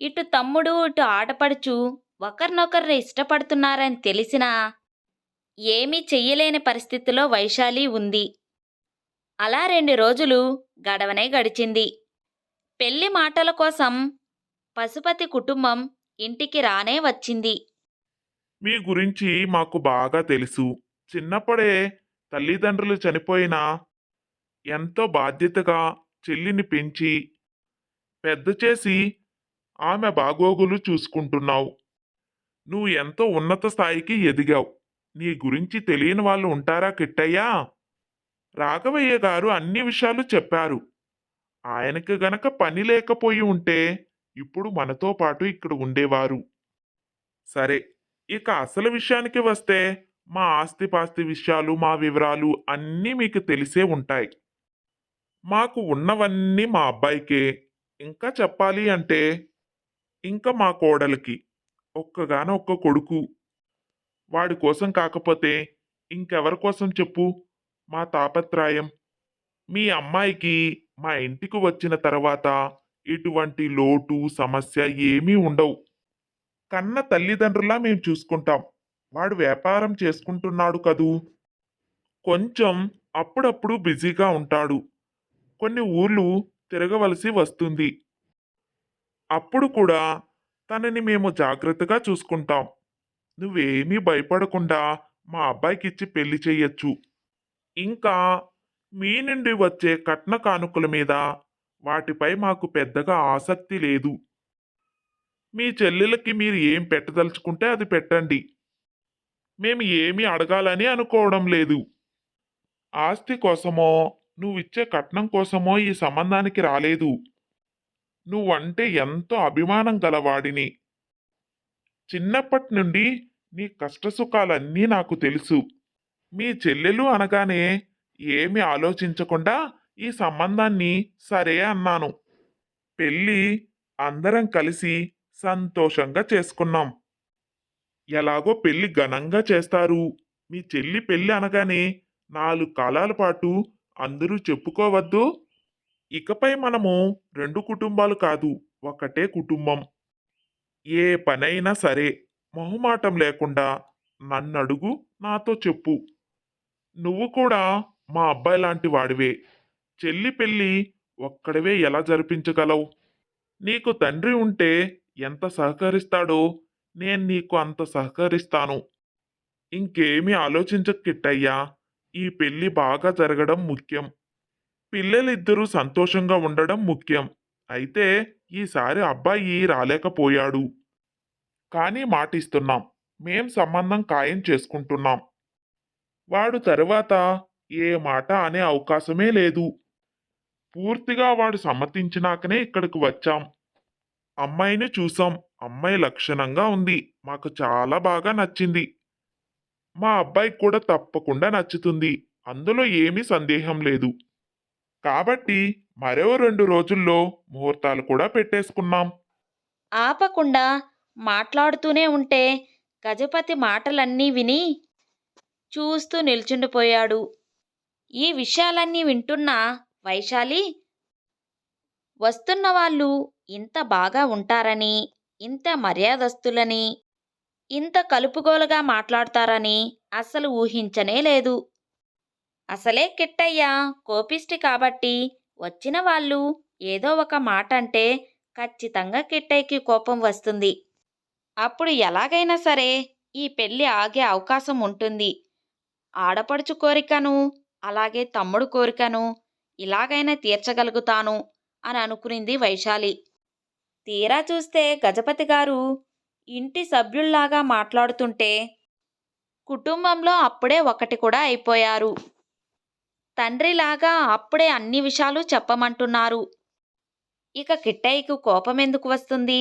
ఇటు తమ్ముడు ఇటు ఆడపడుచు ఒకరినొకరు ఇష్టపడుతున్నారని తెలిసినా ఏమీ చెయ్యలేని పరిస్థితిలో వైశాలి ఉంది. అలా రెండు రోజులు గడవనే గడిచింది. పెళ్ళి మాటల కోసం పశుపతి కుటుంబం ఇంటికి రానే వచ్చింది. మీ గురించి మాకు బాగా తెలుసు. చిన్నప్పుడే తల్లిదండ్రులు చనిపోయినా ఎంతో బాధ్యతగా చెల్లిని పెంచి పెద్ద చేసి ఆమె బాగోగులు చూసుకుంటున్నావు. నువ్వు ఎంతో ఉన్నత స్థాయికి ఎదిగావు. నీ గురించి తెలియని వాళ్ళు ఉంటారా కిట్టయ్యా? రాఘవయ్య గారు అన్ని విషయాలు చెప్పారు. ఆయనకు గనక పని లేకపోయి ఉంటే ఇప్పుడు మనతో పాటు ఇక్కడ ఉండేవారు. సరే ఇక అసలు విషయానికి వస్తే మా ఆస్తిపాస్తి విషయాలు మా వివరాలు అన్నీ మీకు తెలిసే ఉంటాయి. మాకు ఉన్నవన్నీ మా అబ్బాయికే. ఇంకా చెప్పాలి అంటే ఇంకా మా కోడలికి ఒక్కగాన ఒక్క కొడుకు వాడి కోసం కాకపోతే ఇంకెవరి కోసం చెప్పు? మా తాపత్రయం. మీ అమ్మాయికి మా ఇంటికి వచ్చిన తర్వాత ఇటువంటి లోటు సమస్య ఏమీ ఉండవు. కన్న తల్లిదండ్రులా మేము చూసుకుంటాం. వాడు వ్యాపారం చేసుకుంటున్నాడు కదూ? కొంచెం అప్పుడప్పుడు బిజీగా ఉంటాడు. కొన్ని ఊర్లు తిరగవలసి వస్తుంది. అప్పుడు కూడా తనని మేము జాగ్రత్తగా చూసుకుంటాం. నువ్వేమీ భయపడకుండా మా అబ్బాయికి ఇచ్చి పెళ్ళి చేయొచ్చు ఇంకా మీ నుండి వచ్చే కట్న కానుకల మీద వాటిపై మాకు పెద్దగా ఆసక్తి లేదు. మీ చెల్లెలకి మీరు ఏం పెట్టదలుచుకుంటే అది పెట్టండి. మేము ఏమీ అడగాలని అనుకోవడం లేదు. ఆస్తి కోసమో నువ్విచ్చే కట్నం కోసమో ఈ సంబంధానికి రాలేదు. నువ్వంటే ఎంతో అభిమానం గలవాడిని. చిన్నప్పటి నుండి నీ కష్టసుఖాలన్నీ నాకు తెలుసు. మీ చెల్లెలు అనగానే ఏమి ఆలోచించకుండా ఈ సంబంధాన్ని సరే అన్నాను. పెళ్ళి అందరం కలిసి సంతోషంగా చేసుకున్నాం. ఎలాగో పెళ్ళి ఘనంగా చేస్తారు. మీ చెల్లి పెళ్ళి అనగానే నాలుగు కాలాల పాటు అందరూ చెప్పుకోవద్దు. ఇకపై మనము రెండు కుటుంబాలు కాదు ఒకటే కుటుంబం. ఏ పనైనా సరే మొహమాటం లేకుండా నన్ను అడుగు నాతో చెప్పు. నువ్వు కూడా మా అబ్బాయి లాంటి వాడివే. చెల్లి పెళ్ళి ఒక్కడవే ఎలా జరిపించగలవు? నీకు తండ్రి ఉంటే ఎంత సహకరిస్తాడో నేను నీకు అంత సహకరిస్తాను. ఇంకేమీ ఆలోచించక కిట్టయ్యా ఈ పెళ్ళి బాగా జరగడం ముఖ్యం. పిల్లలిద్దరూ సంతోషంగా ఉండడం ముఖ్యం. అయితే ఈసారి అబ్బాయి రాలేకపోయాడు. కానీ మాటిస్తున్నాం. మేం సంబంధం ఖాయం చేసుకుంటున్నాం. వాడు తరువాత ఏ మాట అనే అవకాశమే లేదు. పూర్తిగా వాడు సమ్మతించినాకనే ఇక్కడికి వచ్చాం. అమ్మాయిని చూసాం. అమ్మాయి లక్షణంగా ఉంది. మాకు చాలా బాగా నచ్చింది. మా అబ్బాయికి కూడా తప్పకుండా నచ్చుతుంది. అందులో ఏమీ సందేహం లేదు. కాబట్టి మరో రెండు రోజుల్లో ముహూర్తాలు కూడా పెట్టేసుకున్నాం. ఆపకుండా మాట్లాడుతూనే ఉంటే గజపతి మాటలన్నీ విని చూస్తూ నిల్చుండిపోయాడు ఈ విషయాలన్నీ వింటున్న వైశాలి వస్తున్న వాళ్ళు ఇంత బాగా ఉంటారని ఇంత మర్యాదస్తులని ఇంత కలుపుగోలుగా మాట్లాడతారని అస్సలు ఊహించనే లేదు. అసలే కిట్టయ్య కోపిష్టి కాబట్టి వచ్చిన వాళ్ళు ఏదో ఒక మాట అంటే ఖచ్చితంగా కిట్టయ్యకి కోపం వస్తుంది. అప్పుడు ఎలాగైనా సరే ఈ పెళ్ళి ఆగే అవకాశం ఉంటుంది. ఆడపడుచు కోరికను అలాగే తమ్ముడు కోరికను ఇలాగైనా తీర్చగలుగుతాను అని అనుకునింది వైశాలి. తీరా చూస్తే గజపతి గారు ఇంటి సభ్యుల్లాగా మాట్లాడుతుంటే కుటుంబంలో అప్పుడే ఒకటి కూడా అయిపోయారు. తండ్రిలాగా అప్పుడే అన్ని విషయాలు చెప్పమంటున్నారు. ఇక కిట్టయ్యకు కోపం ఎందుకు వస్తుంది?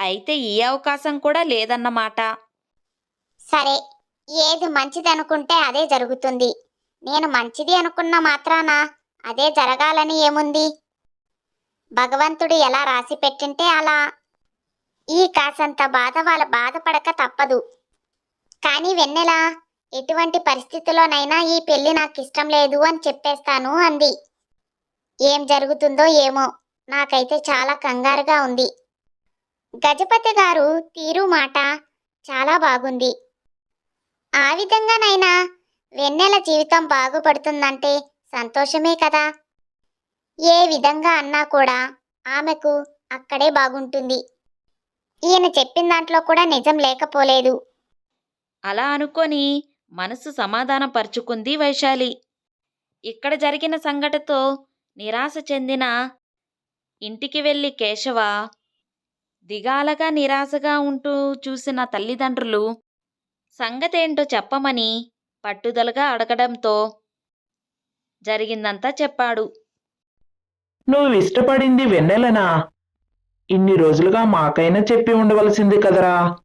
అయితే ఈ అవకాశం కూడా లేదన్నమాట. సరే ఏది మంచిది అనుకుంటే అదే జరుగుతుంది. నేను మంచిది అనుకున్న మాత్రాన? అదే జరగాలని ఏముంది? భగవంతుడు ఎలా రాసి పెట్టింటే అలా. ఈ కాసంత బాధ వాళ్ళ బాధపడక తప్పదు. కానీ వెన్నెల? ఎటువంటి పరిస్థితిలోనైనా ఈ పెళ్ళి నాకు ఇష్టం లేదు అని చెప్పేస్తాను అంది. ఏం జరుగుతుందో ఏమో. నాకైతే చాలా కంగారుగా ఉంది. గజపతి గారు తీరు మాట చాలా బాగుంది. ఆ విధంగానైనా వెన్నెల జీవితం బాగుపడుతుందంటే సంతోషమే కదా. ఏ విధంగా అన్నా కూడా ఆమెకు అక్కడే బాగుంటుంది. ఈయన చెప్పిన దాంట్లో కూడా నిజం లేకపోలేదు. అలా అనుకొని మనసు సమాధానపరుచుకుంది వైశాలి. ఇక్కడ జరిగిన సంఘటతో నిరాశ చెందిన ఇంటికి వెళ్ళి కేశవ దిగాలగా నిరాశగా ఉంటూ చూసిన తల్లిదండ్రులు సంగతేంటో చెప్పమని పట్టుదలగా అడగడంతో జరిగిందంతా చెప్పాడు. నువ్వు ఇష్టపడింది వెన్నెలనా? ఇన్ని రోజులుగా మాకైనా చెప్పి ఉండవలసింది కదరా?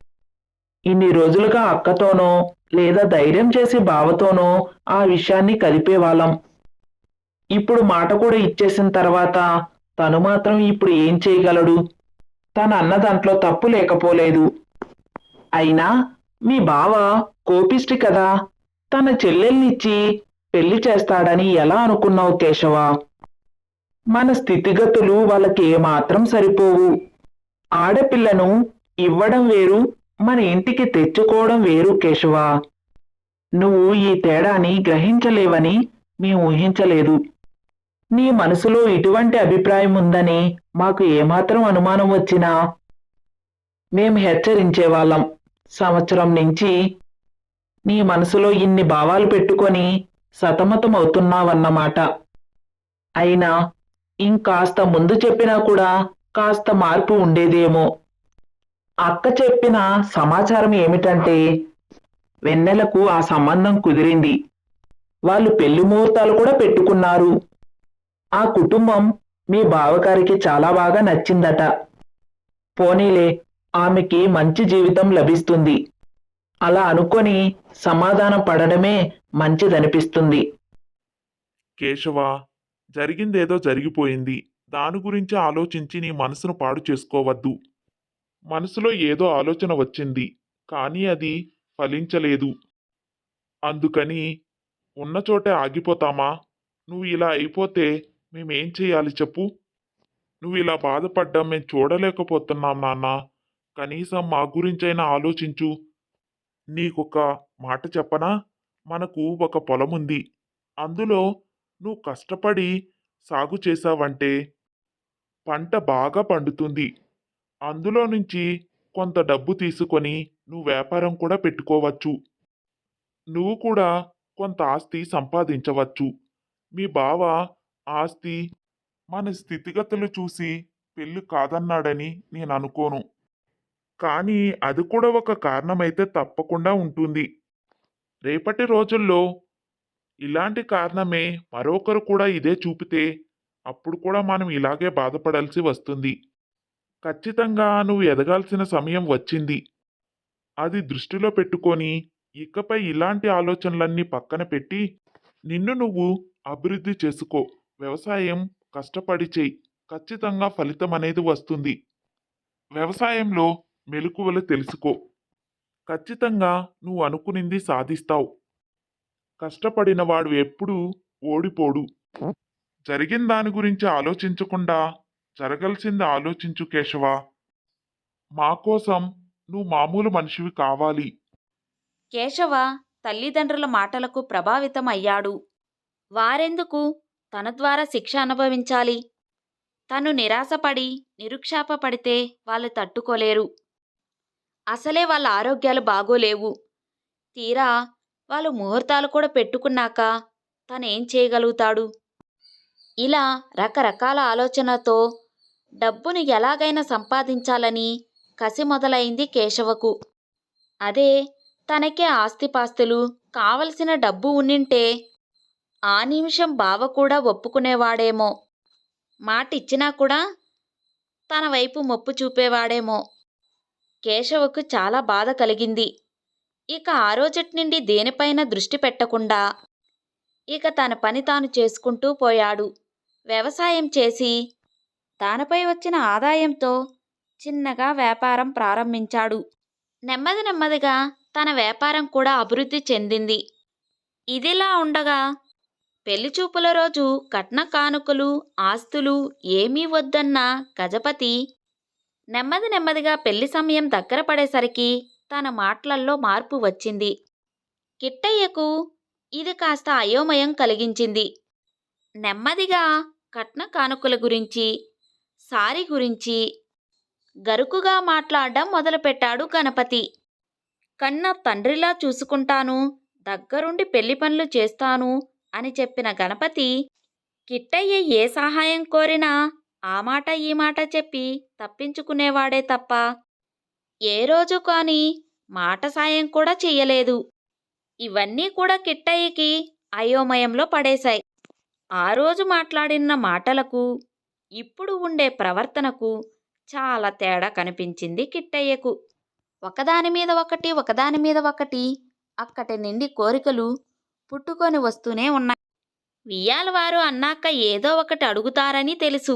ఇన్ని రోజులుగా అక్కతోనో లేదా ధైర్యం చేసి బావతోనో ఆ విషయాన్ని కలిపేవాళ్ళం. ఇప్పుడు మాట కూడా ఇచ్చేసిన తర్వాత తను మాత్రం ఇప్పుడు ఏం చేయగలడు? తను అన్న దాంట్లో తప్పు లేకపోలేదు. అయినా మీ బావ కోపిష్టి కదా? తన చెల్లెల్నిచ్చి పెళ్ళి చేస్తాడని ఎలా అనుకున్నావు కేశవా? మన స్థితిగతులు వాళ్ళకి ఏమాత్రం సరిపోవు. ఆడపిల్లను ఇవ్వడం వేరు మన ఇంటికి తెచ్చుకోవడం వేరు కేశవ. నువ్వు ఈ తేడాని గ్రహించలేవని మేము ఊహించలేదు. నీ మనసులో ఇటువంటి అభిప్రాయం ఉందని మాకు ఏమాత్రం అనుమానం వచ్చినా మేము హెచ్చరించేవాళ్ళం. సంవత్సరం నుంచి నీ మనసులో ఇన్ని భావాలు పెట్టుకొని సతమతం అవుతున్నావన్నమాట అయినా ఇంకాస్త ముందు చెప్పినా కూడా కాస్త మార్పు ఉండేదేమో. అక్క చెప్పిన సమాచారం ఏమిటంటే వెన్నెలకు ఆ సంబంధం కుదిరింది. వాళ్ళు పెళ్ళి ముహూర్తాలు కూడా పెట్టుకున్నారు. ఆ కుటుంబం మీ బావగారికి చాలా బాగా నచ్చిందట. పోనీలే ఆమెకి మంచి జీవితం లభిస్తుంది. అలా అనుకొని సమాధానం పడడమే మంచిదనిపిస్తుంది. కేశవ జరిగిందేదో జరిగిపోయింది. దాని గురించి ఆలోచించి నీ మనసును పాడు చేసుకోవద్దు. మనసులో ఏదో ఆలోచన వచ్చింది కానీ అది ఫలించలేదు. అందుకని ఉన్న చోటే ఆగిపోతామా? నువ్వు ఇలా అయిపోతే మేమేం చేయాలి చెప్పు. నువ్వు ఇలా బాధపడ్డం మేము చూడలేకపోతున్నాం నాన్న. కనీసం మా గురించైనా ఆలోచించు. నీకొక మాట చెప్పనా? మనకు ఒక పొలం ఉంది అందులో నువ్వు కష్టపడి సాగు చేసావంటే పంట బాగా పండుతుంది. అందులో నుంచి కొంత డబ్బు తీసుకొని నువ్వు వ్యాపారం కూడా పెట్టుకోవచ్చు. నువ్వు కూడా కొంత ఆస్తి సంపాదించవచ్చు. మీ బావ ఆస్తి మన స్థితిగతులు చూసి పెళ్ళి కాదన్నాడని నేను అనుకోను. కానీ అది కూడా ఒక కారణమైతే తప్పకుండా ఉంటుంది. రేపటి రోజుల్లో ఇలాంటి కారణమే మరొకరు కూడా ఇదే చూపితే అప్పుడు కూడా మనం ఇలాగే బాధపడాల్సి వస్తుంది. ఖచ్చితంగా నువ్వు ఎదగాల్సిన సమయం వచ్చింది. అది దృష్టిలో పెట్టుకొని ఇకపై ఇలాంటి ఆలోచనలన్నీ పక్కన పెట్టి నిన్ను నువ్వు అభివృద్ధి చేసుకో. వ్యవసాయం కష్టపడి చేయి. ఖచ్చితంగా ఫలితం అనేది వస్తుంది. వ్యవసాయంలో మెలకువలు తెలుసుకో. ఖచ్చితంగా నువ్వు అనుకునింది సాధిస్తావు. కష్టపడినవాడు ఎప్పుడూ ఓడిపోడు. జరిగిన దాని గురించి ఆలోచించకుండా జరగాల్సింది ఆలోచించు కేశవ. మా కోసం నువ్వు మామూలు మనిషివి కావాలి. కేశవ తల్లిదండ్రుల మాటలకు ప్రభావితం అయ్యాడు. వారెందుకు? తన ద్వారా శిక్ష అనుభవించాలి. తను నిరాశపడి నిరుక్షాపపడితే వాళ్ళు తట్టుకోలేరు. అసలే వాళ్ళ ఆరోగ్యాలు బాగోలేవు. తీరా వాళ్ళు ముహూర్తాలు కూడా పెట్టుకున్నాక తనేం చేయగలుగుతాడు? ఇలా రకరకాల ఆలోచనతో డబ్బును ఎలాగైనా సంపాదించాలని కసి మొదలైంది కేశవకు. అదే తనకే ఆస్తిపాస్తులు కావలసిన డబ్బు ఉండింటే ఆ నిమిషం బావ కూడా ఒప్పుకునేవాడేమో. మాట ఇచ్చినా కూడా తన వైపు మొప్పు చూపేవాడేమో. కేశవకు చాలా బాధ కలిగింది. ఇక ఆ రోజటి నుండి దేనిపైన దృష్టి పెట్టకుండా ఇక తన పని తాను చేసుకుంటూ పోయాడు. వ్యవసాయం చేసి దానిపై వచ్చిన ఆదాయంతో చిన్నగా వ్యాపారం ప్రారంభించాడు. నెమ్మది నెమ్మదిగా తన వ్యాపారం కూడా అభివృద్ధి చెందింది. ఇదిలా ఉండగా పెళ్ళిచూపుల రోజు కట్న కానుకలు ఆస్తులు ఏమీ వద్దన్న గజపతి నెమ్మది నెమ్మదిగా పెళ్ళి సమయం దగ్గర పడేసరికి తన మాటలల్లో మార్పు వచ్చింది. కిట్టయ్యకు ఇది కాస్త అయోమయం కలిగించింది. నెమ్మదిగా కట్న కానుకల గురించి సారి గురించి గరుకుగా మాట్లాడడం మొదలుపెట్టాడు గణపతి. కన్న తండ్రిలా చూసుకుంటాను దగ్గరుండి పెళ్ళి పనులు చేస్తాను అని చెప్పిన గణపతి కిట్టయ్య ఏ సహాయం కోరినా ఆ మాట ఈ మాట చెప్పి తప్పించుకునేవాడే తప్ప ఏ రోజు కాని మాట సాయం కూడా చెయ్యలేదు. ఇవన్నీ కూడా కిట్టయ్యకి అయోమయంలో పడేశాయి. ఆ రోజు మాట్లాడిన మాటలకు ఇప్పుడు ఉండే ప్రవర్తనకు చాలా తేడా కనిపించింది కిట్టయ్యకు. ఒకదాని మీద ఒకటి ఒకదాని మీద ఒకటి అక్కటి నిండి కోరికలు పుట్టుకొని వస్తూనే ఉన్నాయి. వియ్యాల వారు అన్నాక ఏదో ఒకటి అడుగుతారని తెలుసు.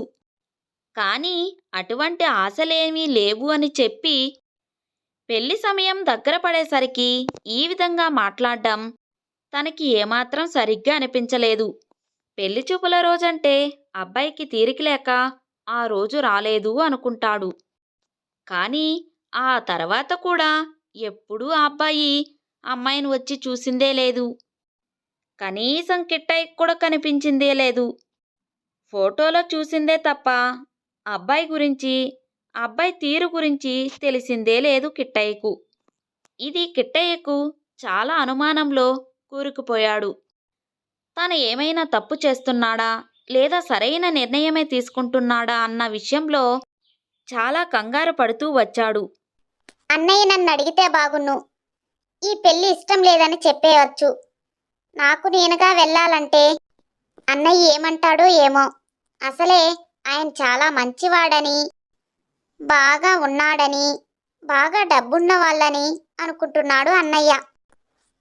కానీ అటువంటి ఆశలేమీ లేవు అని చెప్పి పెళ్ళి సమయం దగ్గర పడేసరికి ఈ విధంగా మాట్లాడడం తనకి ఏమాత్రం సరిగ్గా అనిపించలేదు. పెళ్ళి చూపుల రోజంటే అబ్బాయికి తీరిక లేక ఆ రోజు రాలేదు అనుకుంటాడు. కానీ ఆ తర్వాత కూడా ఎప్పుడూ ఆ అబ్బాయి అమ్మాయిని వచ్చి చూసిందే లేదు. కనీసం కిట్టయ్యకి కూడా కనిపించిందే లేదు. ఫోటోలో చూసిందే తప్ప అబ్బాయి గురించి అబ్బాయి తీరు గురించి తెలిసిందే లేదు కిట్టయ్యకు ఇది కిట్టయ్యకు చాలా అనుమానంలో కూరుకుపోయాడు. తను ఏమైనా తప్పు చేస్తున్నాడా? లేదా సరైన నిర్ణయమే తీసుకుంటున్నాడా అన్న విషయంలో చాలా కంగారు పడుతూ వచ్చాడు. అన్నయ్య నన్ను అడిగితే బాగున్ను. ఈ పెళ్ళి ఇష్టం లేదని చెప్పేయచ్చు. నాకు నేనుగా వెళ్ళాలంటే అన్నయ్య ఏమంటాడో ఏమో. అసలే ఆయన చాలా మంచివాడని బాగా ఉన్నాడని బాగా డబ్బున్న వాళ్ళని అనుకుంటున్నాడు అన్నయ్య.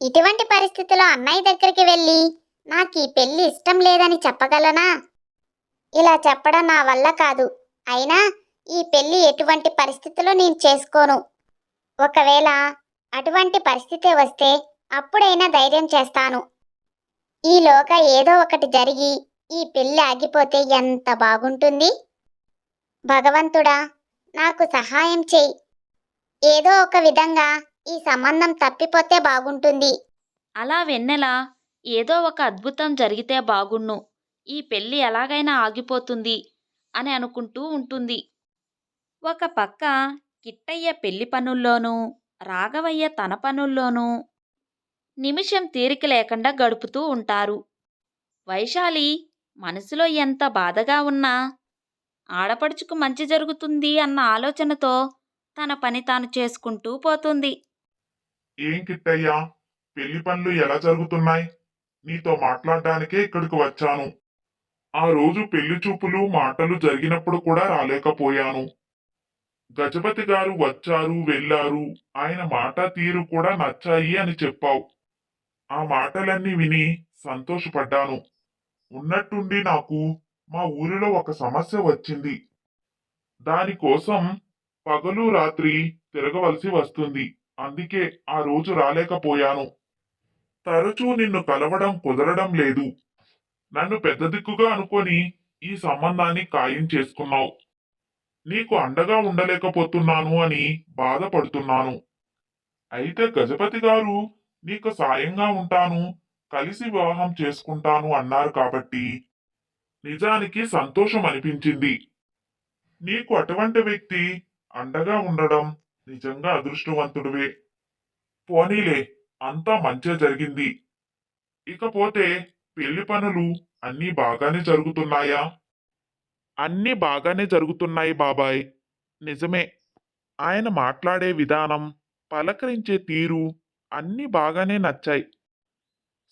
ఇటువంటి పరిస్థితిలో అన్నయ్య దగ్గరికి వెళ్ళి నాకు ఈ పెళ్ళి ఇష్టం లేదని చెప్పగలనా? ఇలా చెప్పడం నా వల్ల కాదు. అయినా ఈ పెళ్ళి ఎటువంటి పరిస్థితిలో నేను చేసుకోను? ఒకవేళ అటువంటి పరిస్థితి వస్తే అప్పుడైనా ధైర్యం చేస్తాను. ఈలోగా ఏదో ఒకటి జరిగి ఈ పెళ్ళి ఆగిపోతే ఎంత బాగుంటుంది? భగవంతుడా నాకు సహాయం చెయ్యి ఏదో ఒక విధంగా ఈ సంబంధం తప్పిపోతే బాగుంటుంది. అలా వెన్నెలా? ఏదో ఒక అద్భుతం జరిగితే బాగుణ్ణు ఈ పెళ్ళి ఎలాగైనా ఆగిపోతుంది అని అనుకుంటూ ఉంటుంది. ఒక పక్క కిట్టయ్య పెళ్ళి పనుల్లోనూ రాఘవయ్య తన పనుల్లోనూ నిమిషం తీరిక లేకుండా గడుపుతూ ఉంటారు. వైశాలి మనసులో ఎంత బాధగా ఉన్నా ఆడపడుచుకు మంచి జరుగుతుంది అన్న ఆలోచనతో తన పని తాను చేసుకుంటూ పోతుంది. ఏం కిట్టయ్యా? పెళ్ళి పనులు ఎలా జరుగుతున్నాయి? నీతో మాట్లాడడానికే ఇక్కడికి వచ్చాను. ఆ రోజు పెళ్ళి చూపులు మాటలు జరిగినప్పుడు కూడా రాలేకపోయాను. గజపతి గారు వచ్చారు వెళ్ళారు. ఆయన మాట తీరు కూడా నచ్చాయి అని చెప్పావు. ఆ మాటలన్నీ విని సంతోషపడ్డాను. ఉన్నట్టుండి నాకు మా ఊరిలో ఒక సమస్య వచ్చింది. దానికోసం పగలు రాత్రి తిరగవలసి వస్తుంది. అందుకే ఆ రోజు రాలేకపోయాను. తరచూ నిన్ను కలవడం కుదరడం లేదు. నన్ను పెద్ద దిక్కుగా అనుకొని ఈ సంబంధాన్ని ఖాయం చేసుకున్నావు. నీకు అండగా ఉండలేకపోతున్నాను అని బాధపడుతున్నాను. అయితే గజపతి గారు నీకు సాయంగా ఉంటాను కలిసి వివాహం చేసుకుంటాను అన్నారు కాబట్టి నిజానికి సంతోషం అనిపించింది. నీకు అటువంటి వ్యక్తి అండగా ఉండడం నిజంగా అదృష్టవంతుడివే. పోనీలే అంతా మంచిగా జరిగింది. ఇకపోతే పెళ్ళి పనులు అన్నీ బాగానే జరుగుతున్నాయా? అన్నీ బాగానే జరుగుతున్నాయి బాబాయ్. నిజమే. ఆయన మాట్లాడే విధానం పలకరించే తీరు అన్నీ బాగానే నచ్చాయి.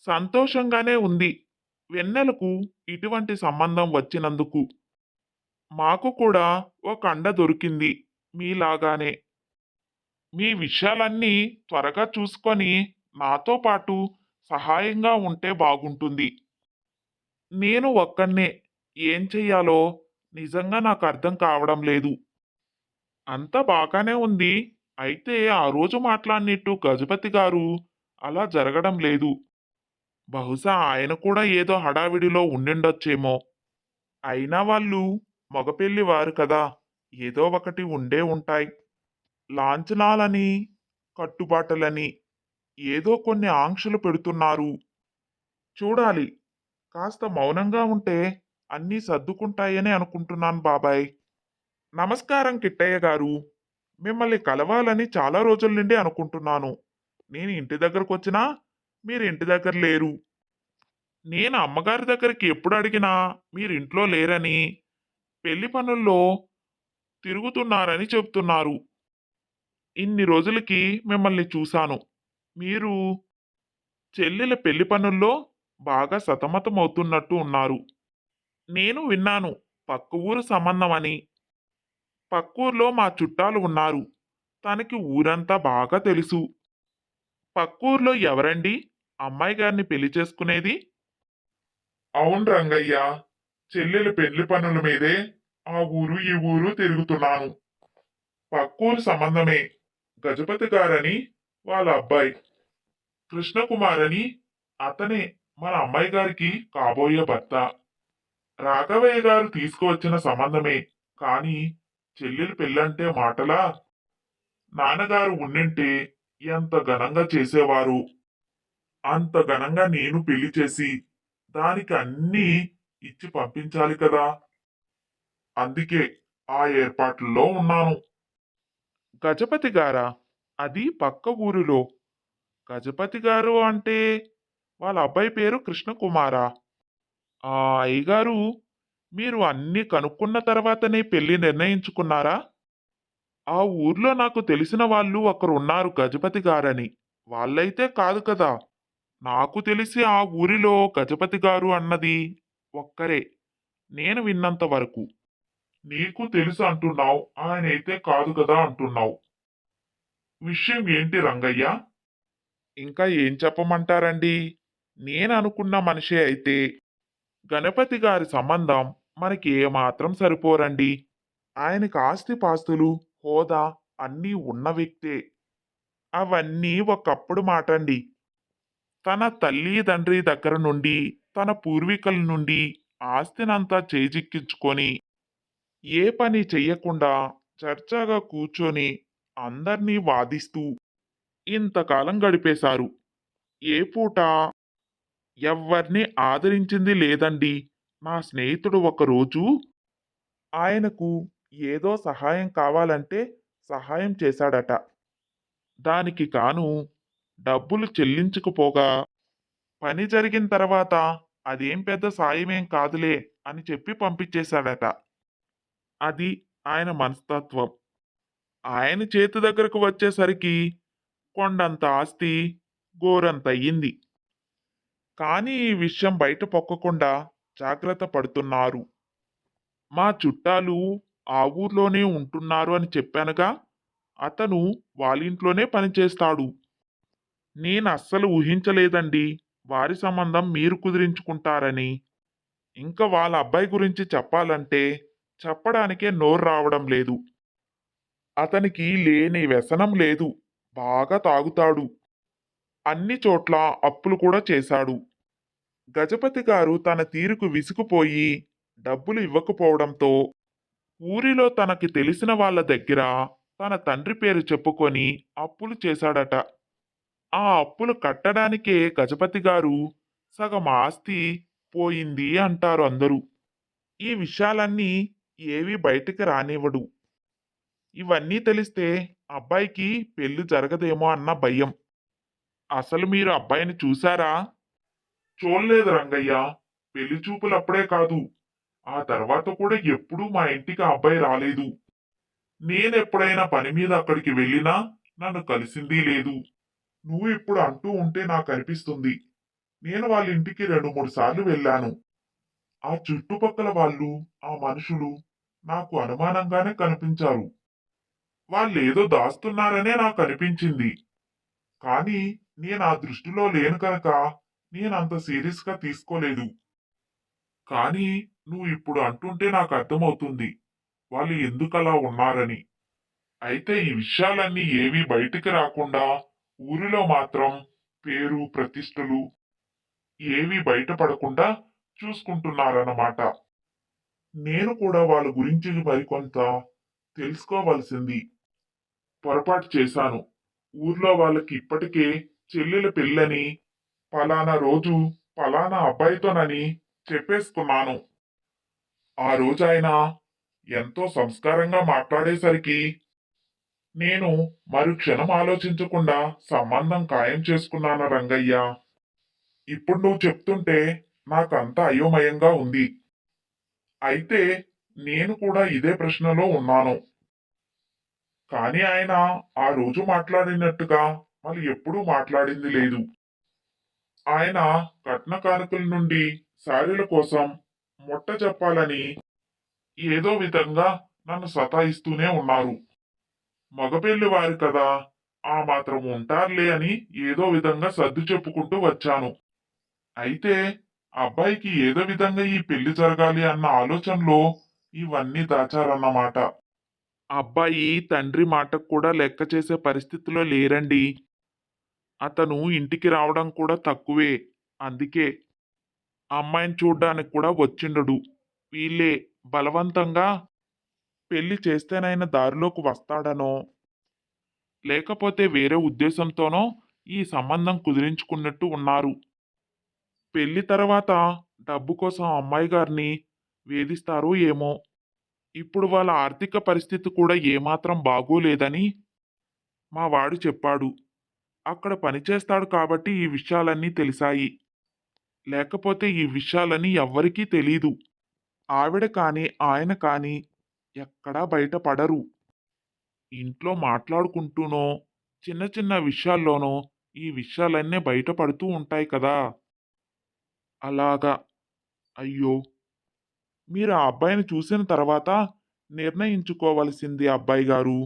సంతోషంగానే ఉంది. వెన్నెలకు ఇటువంటి సంబంధం వచ్చినందుకు. మాకు కూడా ఒక అండ దొరికింది మీలాగానే. మీ విషయాలన్నీ త్వరగా చూసుకొని నాతో పాటు సహాయంగా ఉంటే బాగుంటుంది. నేను ఒక్కనే ఏం చెయ్యాలో నిజంగా నాకు అర్థం కావడం లేదు. అంతా బాగానే ఉంది. అయితే ఆ రోజు మాట్లాడినట్టు గజపతి గారు అలా జరగడం లేదు. బహుశా ఆయన కూడా ఏదో హడావిడిలో ఉండిండొచ్చేమో. అయినా వాళ్ళు మగపెళ్ళి వారు కదా ఏదో ఒకటి ఉండే ఉంటాయి. లాంఛనాలని కట్టుబాటలని ఏదో కొన్ని ఆంక్షలు పెడుతున్నారు. చూడాలి. కాస్త మౌనంగా ఉంటే అన్నీ సర్దుకుంటాయని అనుకుంటున్నాను బాబాయ్. నమస్కారం కిట్టయ్య గారు. మిమ్మల్ని కలవాలని చాలా రోజుల నుండి అనుకుంటున్నాను. నేను ఇంటి దగ్గరకు వచ్చినా మీరు ఇంటి దగ్గర లేరు. నేను అమ్మగారి దగ్గరికి ఎప్పుడు అడిగినా మీరు ఇంట్లో లేరని పెళ్ళి పనుల్లో తిరుగుతున్నారని చెప్తున్నారు. ఇన్ని రోజులకి మిమ్మల్ని చూశాను. మీరు చెల్లెల పెళ్ళి పనుల్లో బాగా సతమతమవుతున్నట్టు ఉన్నారు. నేను విన్నాను పక్క ఊరు సంబంధం అని పక్కూర్లో మా చుట్టాలు ఉన్నారు. తనకి ఊరంతా బాగా తెలుసు. పక్కూర్లో ఎవరండి? అమ్మాయి గారిని పెళ్ళి చేసుకునేది? అవును రంగయ్య చెల్లెల పెళ్ళి పనుల మీదే ఆ ఊరు ఈ ఊరు తిరుగుతున్నాను. పక్కూరు సంబంధమే. గజపతి గారని వాళ్ళ అబ్బాయి. కృష్ణకుమార్ అని అతనే మన అమ్మాయి గారికి కాబోయే భర్త. రాఘవయ్య గారు తీసుకువచ్చిన సంబంధమే కానీ చెల్లెలు పెళ్ళంటే మాటలా? నాన్నగారు ఉండింటే ఎంత ఘనంగా చేసేవారు? అంత ఘనంగా నేను పెళ్ళి చేసి దానికి అన్నీ ఇచ్చి పంపించాలి కదా? అందుకే ఆ ఏర్పాట్లలో ఉన్నాను. గజపతి గారా? అది పక్క ఊరిలో. గజపతి గారు అంటే వాళ్ళ అబ్బాయి పేరు కృష్ణకుమారా? ఆ అయ్యగారు మీరు అన్నీ కనుక్కున్న తర్వాతనే పెళ్ళి నిర్ణయించుకున్నారా? ఆ ఊర్లో నాకు తెలిసిన వాళ్ళు ఒకరున్నారు గజపతి గారని. వాళ్ళైతే కాదు కదా. నాకు తెలిసి ఆ ఊరిలో గజపతి గారు అన్నది ఒక్కరే. నేను విన్నంత వరకు. నీకు తెలుసు అంటున్నావు. ఆయన అయితే కాదు కదా అంటున్నావు. విషయం ఏంటి రంగయ్య? ఇంకా ఏం చెప్పమంటారండి? నేను అనుకున్న మనిషే అయితే గణపతి గారి సంబంధం మనకి ఏమాత్రం సరిపోరండి. ఆయనకి ఆస్తి పాస్తులు హోదా అన్నీ ఉన్న వ్యక్తే. అవన్నీ ఒకప్పుడు మాటండి. తన తల్లి తండ్రి దగ్గర నుండి తన పూర్వీకుల నుండి ఆస్తినంతా చేజిక్కించుకొని ఏ పని చెయ్యకుండా చర్చగా కూర్చొని అందర్నీ వాదిస్తూ ఇంతకాలం గడిపేశారు. ఏ పూట? ఎవ్వర్ని ఆదరించింది లేదండి. నా స్నేహితుడు ఒకరోజు ఆయనకు ఏదో సహాయం కావాలంటే సహాయం చేశాడట. దానికి కాను డబ్బులు చెల్లించకపోగా పని జరిగిన తర్వాత అదేం పెద్ద సాయమేం కాదులే అని చెప్పి పంపించేశాడట. అది ఆయన మనస్తత్వం. ఆయన చేతి దగ్గరకు వచ్చేసరికి కొండంత ఆస్తి గోరంత అయ్యింది. కానీ ఈ విషయం బయట పొక్కకుండా జాగ్రత్త పడుతున్నారు. మా చుట్టాలు ఆ ఊర్లోనే ఉంటున్నారు అని చెప్పానుగా అతను వాళ్ళింట్లోనే పనిచేస్తాడు. నేను అస్సలు ఊహించలేదండి వారి సంబంధం మీరు కుదిరించుకుంటారని. ఇంకా వాళ్ళ అబ్బాయి గురించి చెప్పాలంటే చెప్పడానికే నోరు రావడం లేదు. అతనికి లేని వ్యసనం లేదు. బాగా తాగుతాడు. అన్ని చోట్ల అప్పులు కూడా చేశాడు. గజపతి గారు తన తీరుకు విసుగుపోయి డబ్బులు ఇవ్వకపోవడంతో ఊరిలో తనకి తెలిసిన వాళ్ళ దగ్గర తన తండ్రి పేరు చెప్పుకొని అప్పులు చేశాడట. ఆ అప్పులు కట్టడానికే గజపతి గారు సగం ఆస్తి పోయింది అంటారు అందరూ. ఈ విషయాలన్నీ ఏవి బయటికి రానివ్వడు. ఇవన్నీ తెలిస్తే అబ్బాయికి పెళ్ళి జరగదేమో అన్న భయం. అసలు మీరు అబ్బాయిని చూశారా? చూడలేదు రంగయ్య. పెళ్ళి చూపులు అప్పుడే కాదు. ఆ తర్వాత కూడా ఎప్పుడూ మా ఇంటికి ఆ అబ్బాయి రాలేదు. నేనెప్పుడైనా పని మీద అక్కడికి వెళ్ళినా నన్ను కలిసింది లేదు. నువ్వు ఇప్పుడు అంటూ ఉంటే నాకు అనిపిస్తుంది. నేను వాళ్ళ ఇంటికి రెండు మూడు సార్లు వెళ్ళాను. ఆ చుట్టుపక్కల వాళ్ళు ఆ మనుషులు నాకు అనుమానంగానే కనిపించారు. వాళ్ళేదో దాస్తున్నారనే నాకు అనిపించింది కానీ నేను ఆ దృష్టిలో లేను కనుక నేను అంత సీరియస్గా తీసుకోలేదు. కానీ నువ్వు ఇప్పుడు అంటుంటే నాకు అర్థమవుతుంది వాళ్ళు ఎందుకలా ఉన్నారని. అయితే ఈ విషయాలన్నీ ఏవీ బయటికి రాకుండా ఊరిలో మాత్రం పేరు ప్రతిష్టలు ఏవీ బయటపడకుండా చూసుకుంటున్నారన్నమాట. నేను కూడా వాళ్ళ గురించి మరికొంత తెలుసుకోవలసింది. పొరపాటు చేశాను. ఊర్లో వాళ్ళకి ఇప్పటికే చెల్లెల పెళ్ళని పలానా రోజు పలానా అబ్బాయితోనని చెప్పేసుకున్నాను. ఆ రోజు ఆయన ఎంతో సంస్కారంగా మాట్లాడేసరికి నేను మరుక్షణం ఆలోచించకుండా సంబంధం ఖాయం చేసుకున్నాను రంగయ్య. ఇప్పుడు నువ్వు చెప్తుంటే నాకంతా అయోమయంగా ఉంది. అయితే నేను కూడా ఇదే ప్రశ్నలో ఉన్నాను. కానీ ఆయన ఆ రోజు మాట్లాడినట్టుగా మళ్ళీ ఎప్పుడూ మాట్లాడింది లేదు. ఆయన కట్న కానుకల నుండి శారీల కోసం మొట్ట చెప్పాలని ఏదో విధంగా నన్ను సతాయిస్తూనే ఉన్నారు. మగపెళ్ళి వారు కదా ఆ మాత్రం ఉంటారులే అని ఏదో విధంగా సర్దు చెప్పుకుంటూ వచ్చాను. అయితే అబ్బాయికి ఏదో విధంగా ఈ పెళ్ళి జరగాలి అన్న ఆలోచనలో ఇవన్నీ దాచారన్నమాట. అబ్బాయి తండ్రి మాటకు కూడా లెక్క చేసే పరిస్థితిలో లేరండి. అతను ఇంటికి రావడం కూడా తక్కువే. అందుకే అమ్మాయిని చూడ్డానికి కూడా వచ్చిండడు. వీళ్ళే బలవంతంగా పెళ్ళి చేస్తేనైనా దారిలోకి వస్తాడనో లేకపోతే వేరే ఉద్దేశంతోనో ఈ సంబంధం కుదిరించుకున్నట్టు ఉన్నారు. పెళ్ళి తర్వాత డబ్బు కోసం అమ్మాయి గారిని వేధిస్తారో ఏమో ఇప్పుడు వాళ్ళ ఆర్థిక పరిస్థితి కూడా ఏమాత్రం బాగోలేదని మా వాడు చెప్పాడు. అక్కడ పనిచేస్తాడు కాబట్టి ఈ విషయాలన్నీ తెలిసాయి. లేకపోతే ఈ విషయాలని ఎవ్వరికీ తెలీదు. ఆవిడ కానీ ఆయన కానీ ఎక్కడా బయటపడరు ఇంట్లో మాట్లాడుకుంటూనో చిన్న చిన్న విషయాల్లోనో ఈ విషయాలన్నీ బయటపడుతూ ఉంటాయి కదా. అలాగా. అయ్యో! మీరు ఆ అబ్బాయిని చూసిన తర్వాత నిర్ణయించుకోవలసింది అబ్బాయి గారు.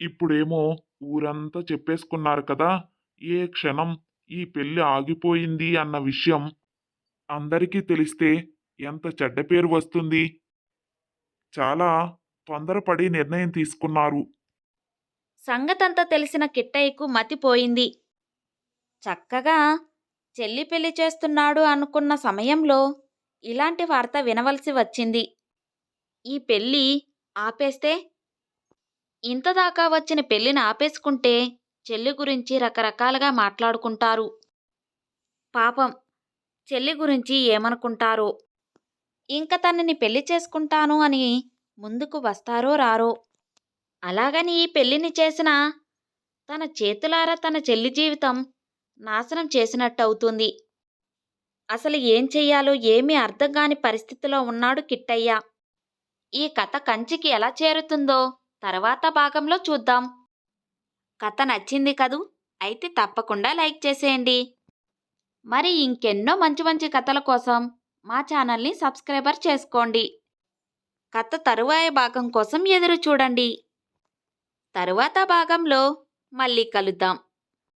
ఇప్పుడేమో ఊరంతా చెప్పేసుకున్నారు కదా ఏ క్షణం ఈ పెళ్ళి ఆగిపోయింది అన్న విషయం అందరికీ తెలిస్తే ఎంత చెడ్డ పేరు వస్తుంది. చాలా తొందరపడి నిర్ణయం తీసుకున్నారు. సంగతంతా తెలిసిన కిట్టయ్యకు మతిపోయింది చక్కగా చెల్లి పెళ్ళి చేస్తున్నాడు అనుకున్న సమయంలో ఇలాంటి వార్త వినవలసి వచ్చింది. ఈ పెళ్ళి ఆపేస్తే? ఇంతదాకా వచ్చిన పెళ్ళిని ఆపేసుకుంటే చెల్లి గురించి రకరకాలుగా మాట్లాడుకుంటారు. పాపం చెల్లి గురించి ఏమనుకుంటారో? ఇంక తనని పెళ్ళి చేసుకుంటాను అని ముందుకు వస్తారో రారో? అలాగని ఈ పెళ్ళిని చేసిన తన చేతులారా తన చెల్లి జీవితం నాశనం చేసినట్టు అవుతుంది అసలు ఏం చెయ్యాలో ఏమీ అర్థం కాని పరిస్థితిలో ఉన్నాడు కిట్టయ్య. ఈ కథ కంచికి ఎలా చేరుతుందో తర్వాత భాగంలో చూద్దాం. కథ నచ్చింది కదూ? అయితే తప్పకుండా లైక్ చేసేయండి. మరి ఇంకెన్నో మంచి మంచి కథల కోసం మా ఛానల్ని సబ్స్క్రైబర్ చేసుకోండి. కథ తరువాయ భాగం కోసం ఎదురు చూడండి. తరువాత భాగంలో మళ్ళీ కలుద్దాం.